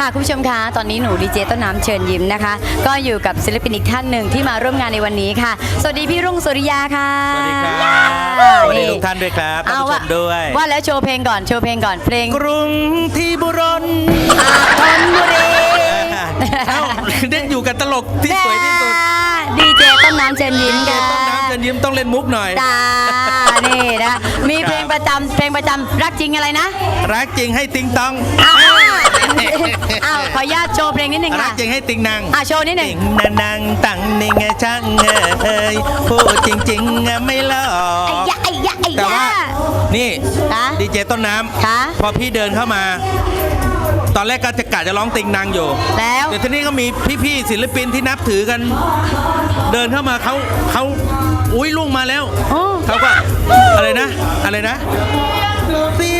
ค่ะคุณผู้ชมคะตอนนี้หนูดีเจต้นน้ำเชิญยิ้มนะคะ ก็อยู่กับศิลปินอีกท่านหนึ่งที่มาร่วมงานในวันนี้ค่ะ สวัสดีพี่รุ่งสุริยาค่ะสวัสดีครับสวัสดีทุกท่านด้วยครับท่านเอาผู้ชว่ามด้วย ว่าแล้วโชว์เพลงก่อนโชว์เพลงก่อนเพลง กรุงที่บุรนธนบุรีเอ้าเด่นอยู่กับตลกที่สวยที่สุดดีเจต้นน้ำเชิญยิ้มเกค่ะต้นน้ำเชิญยิ้มต้องเล่นมุกหน่อยจ้านี่นะมีเพลงประจำเพลงประจำรักจริงอะไรนะ รักจริงให้ติงตองอ้าว อ้าวขออนุญาตโชว์เพลงนิดนึงรัค่ะ กจริงให้ติงนางอะโชว์นิดหนึ่งติงนางนางตังนิงช่างเอ้ยพูดจริงๆไม่หลอไอ้ก ยะไอ้ยะไอ้แต่ยะ ว่า นี่คะ ดีเจต้นน้คะำพอพี่เดินเข้ามา ตอนแรกก็จะกะจะร้องติงนางอยู่แล้วแต่ทีนี้ก็มีพี่ๆศิลปินที่นับถือกัน เดินเข้ามาเขาเขาอุ้ยลุงมาแล้ว โอ้ เขาก็อะไรนะ อะไรนะเสีย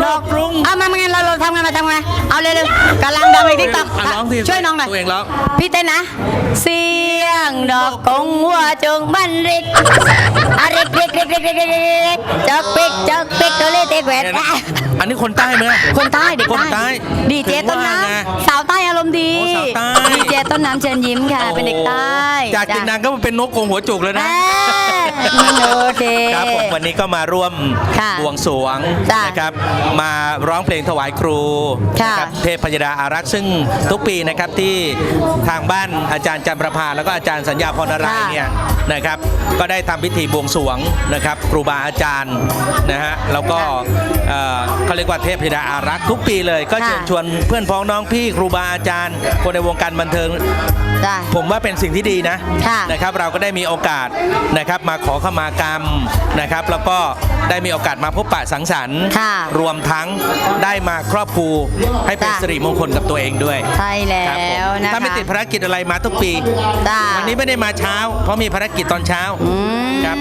งดอกรุงเอามามาไงเราเราทำไงมาทำไงเอาเร็วๆกำลังดังในทิกตอกอะร้องสิช่วยน้องหน่อยตัวเองร้องพี่เต้นนะเสียงดอกกงหัวจงบันริกอะริกริกริกริกริกริกริกจอกปิกจอกปิกตัวเล่เตะแหวนเดี๋ยวนะอันนี้คนใต้ไหมคนใต้เด็กคนใต้ดีเจต้นน้ว่าไงำสาวใต้อารมณ์ดีโอ้สาวใต้ดีเจต้นน้ำเชิญยิ้มค่ะเป็นเด็กใต้จากติงนางก็มาเป็นนกกรงหัวจุกเลยแหนะม โอเค ครับผมวันนี้ก็มาร่วมค่ะบวงสรวงจ้ะนะครับ มาร้องเพลงถวายครูค่ะนะครับเทพพยดาอารักษ์ซึ่งทุกปีนะครับที่ทางบ้านอาจารย์จันประภาแล้วก็อาจารย์สัญญาพรนารายณ์เนี่ยนะครับ ก็ได้ทำพิธีบวงสรวงนะครับ ครูบาอาจารย์นะฮะแล้วก็เอ่อเขาเรียกว่าเทพพยดาอารักษ์ทุกปีเลยก็เชิญชวนเพื่อนพ้องน้องพี่ครูบาอาจารย์ คนในวงการบันเทิง จ้ะ ผมว่าเป็นสิ่งที่ดีนะค่ะนะครับเราก็ได้มีโอกาสนะครับมาขอขมากรรมนะครับ แล้วก็ได้มีโอกาสมาพบปะสังสรรค์ค่ะรวมทั้งได้มาครอบครูให้เป็นจ้ะ สิริมงคลกับตัวเองด้วยใช่แล้ครับผมวนะคะถ้าไม่ติดภารกิจอะไรมาทุกปี จ้า วันนี้ไม่ได้มาเช้า เพราะมีภารกิจตอนเช้าอืม ครับ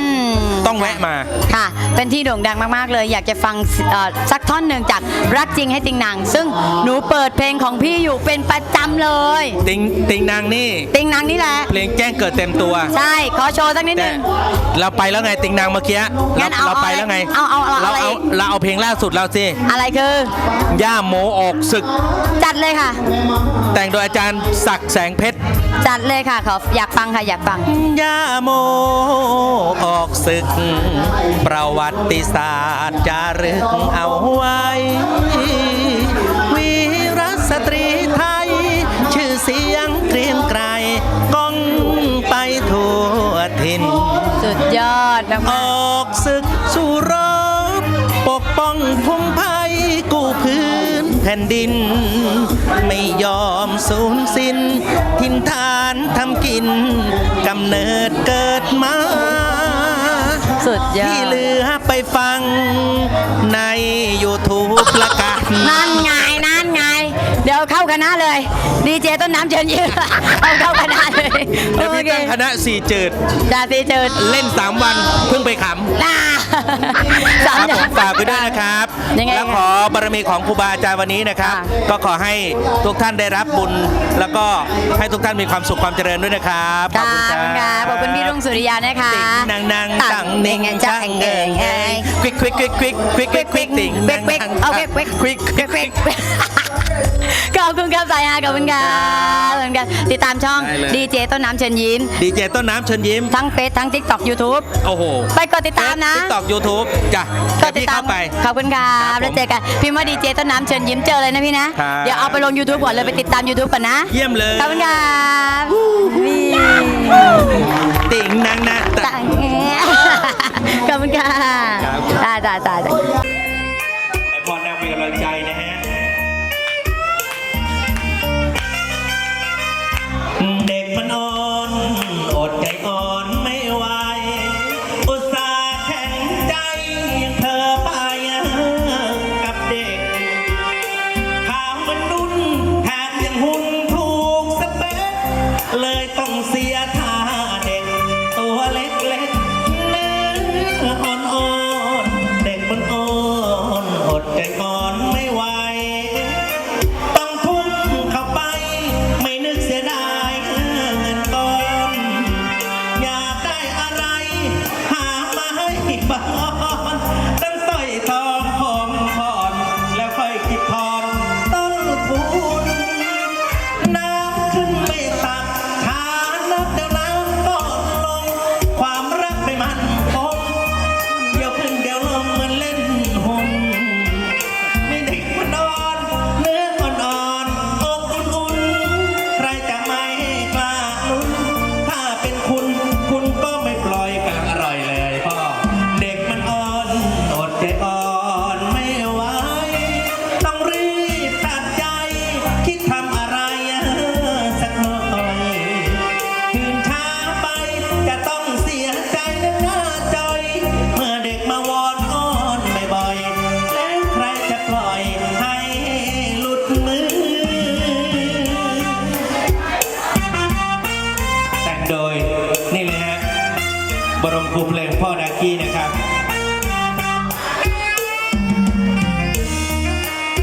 ต้องแวะมา ค่ะ เป็นที่โด่งดังมากๆเลย อยากจะฟังเอ่อสักท่อนหนึ่งจากรักจริงให้ติงหนังซึ่งหนูเปิดเพลงของพี่อยู่เป็นประจำเลย ติงติงนางนี่ ติงหนังนี่แหละ เพลงแจ้งเกิดเต็มตัวใช่ ขอโชว์สักนิดแต่นึง เราไปแล้วไงติงนางเมื่อกี้งั้เรานเอาเราไปแล้วไงเอาเอาเอาเราอะไร เอาเราเอาเพลงล่าสุดเราสิอะไรคือ ย่าโมออกศึก จัดเลยค่ะ แต่งโดยอาจารย์ศักดิ์แสงเพชร จัดเลยค่ะขออยากฟังค่ะอยากฟัง ย่าโมออกศึก ประวัติศาสตร์จารึกเอาไว้ วีรสตรีไทย ชื่อเสียงเกรียงไกรก้องไปทั่วถิ่นสุดยอดนะออกศึกสู้รบปกป้องภูมิภัยกู้พื้น แผ่นดิน ไม่ยอมสูญสิ้น ทินฐานทำกินกำเนิดเกิดมาสุดยอที่ดเหลือไปฟัง ใน YouTube ละกันนั่นไงนั่นไง เดี๋ยวเข้าคณะเลย ดีเจต้นน้ำเชิญยิ้มเอาเข้าคณะ คตั้งคณะสี่จืดจ่าตีเจิดเล่น 3 วันเพิ่งไปขำน่าคสามรับผมฝากไปด้วยนะครับ ยังไงแล้วขอบารมีของครูบาอาจารย์วันนี้นะครับ ค่ะ ก็ขอให้ทุกท่านได้รับบุญ แล้วก็ให้ทุกท่านมีความสุขความเจริญด้วยนะครับค่ะขอบคุณค่ะขอบคุณพี่รุ่งสุริยานะคะ ติ่งนางนางตัตังงเน่เน่งงจัจังงเงเงยยเงยควิกควิกควิกควิกควิกควิกควิกติ่งเป๊กเป๊กโอเคเป๊กควิกควิกควิกข อบคุณครับสายฮาขอบคุณครับเหมือนกันติดตามช่องได้เลย ดีเจต้นน้ำเชิญยิ้ม ดีเจต้นน้ำเชิญยิ้ม ทั้งเฟซทั้งทิกตอกยูทูบโอ้โหไปกดติดตามนะติ๊กตอกยูทูบจ้ะก็แต่ติดพี่ตามเข้าไป ขอบคุณครับ ครับผมแล้วเจอกันพิมพ์ว่าดีเจต้นน้ำเชิญยิ้มเจอเลยนะพี่นะ ครับ เดี๋ยวเอาไปลง YouTube ก่อนเลยไปติดตาม YouTube ก่อนนะ เยี่ยมเลย ขอบคุณครับนี่ติ่งนางนะต่างแง่ขอบคุณค่ะครับจ้าจ้าจ้าจ้าไอพรนางเป็นกำลังใจนะฮะ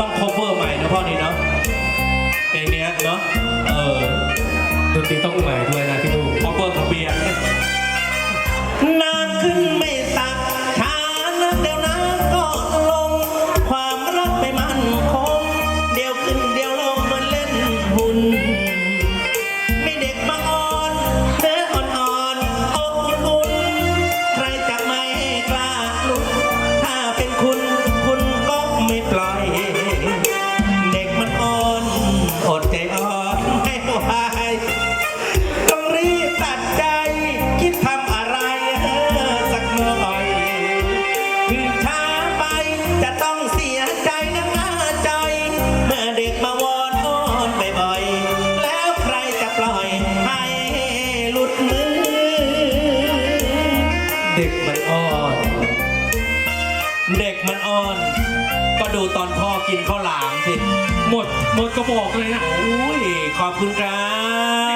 ต้องคอเวอร์ใหม่นะพ่อนี่เนาะเพลงนี้เนาะเออดนตรีต้องใหม่ด้วยนะพี่ลูกเวอร์ของเบียร์นานขึ้นไหม ดูตอนพ่อกินข้าวหลามสิหมดหมดกระบอกเลยนะ อุ้ย ขอบคุณครับ